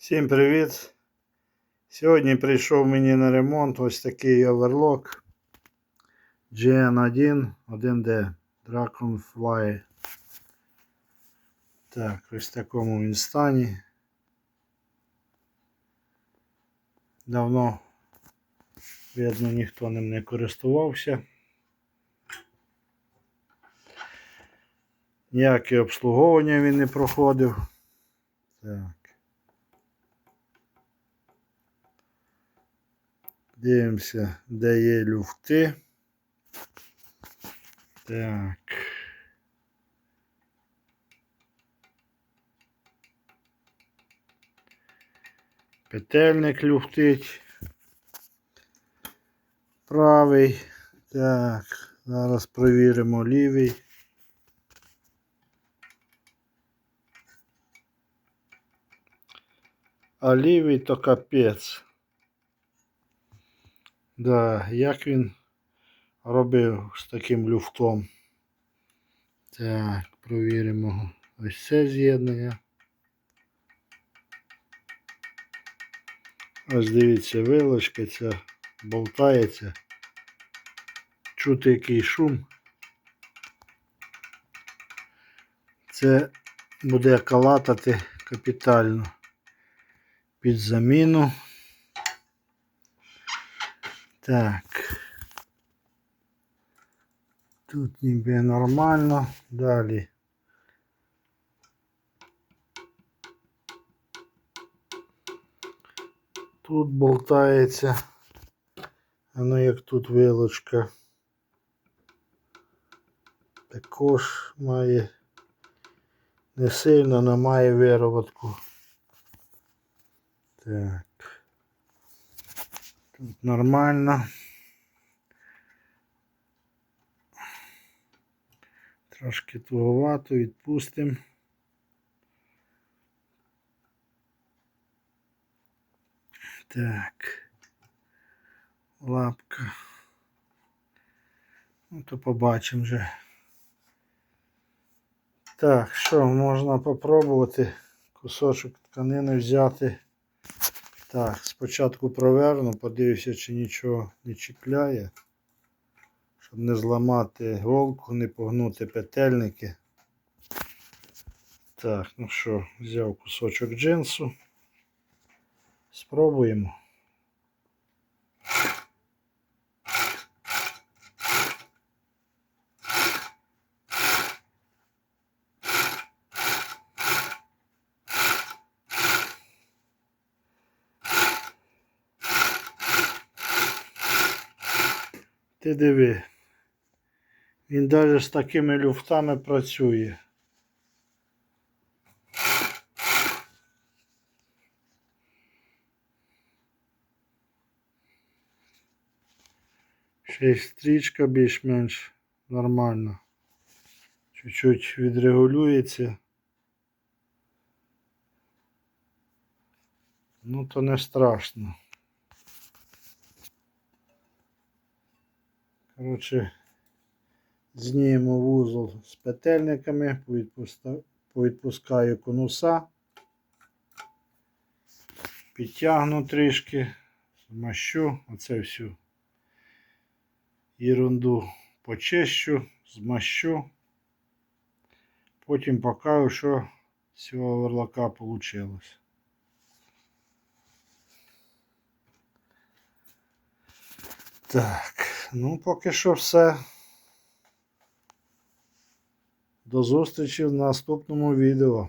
Всім привіт! Сьогодні прийшов мені на ремонт ось такий оверлок GN1 1D Dragonfly. Так, ось в такому він стані. Давно, видно, ніхто ним не користувався. Ніяке обслуговування він не проходив. Так. Дивимося, де є люфти. Так. Петельник люфтить. Правий. Так, зараз провіримо лівий. А лівий то капець. Да, як він робив з таким люфтом. Так, провіримо ось це з'єднання. Ось дивіться, вилочка ця болтається. Чути який шум. Це буде калатати капітально під заміну. Так. Тут ніби нормально. Далі. Тут болтається. А ну як тут вилочка. Також має не сильно, але має вироботку. Так. Тут нормально. Трошки туговато відпустимо. Так. Лапка. Ну, то побачимо вже. Так, що, можна попробувати кусочок тканини взяти. Так, спочатку проверну, подивлюся, чи нічого не чіпляє. Щоб не зламати голку, не погнути петельники. Так, ну що, взяв кусочок джинсу. Спробуємо. Ти диви. Він навіть з такими люфтами працює. Ще й стрічка більш-менш нормально. Чуть-чуть відрегулюється. Ну то не страшно. Коротше, знімемо вузол з петельниками, повідпускаю конуса, підтягну трішки, змащу оце всю ерунду почищу, змащу. Потім покажу, що з цього оверлока вийшло. Так, ну поки що все. До зустрічі в наступному відео.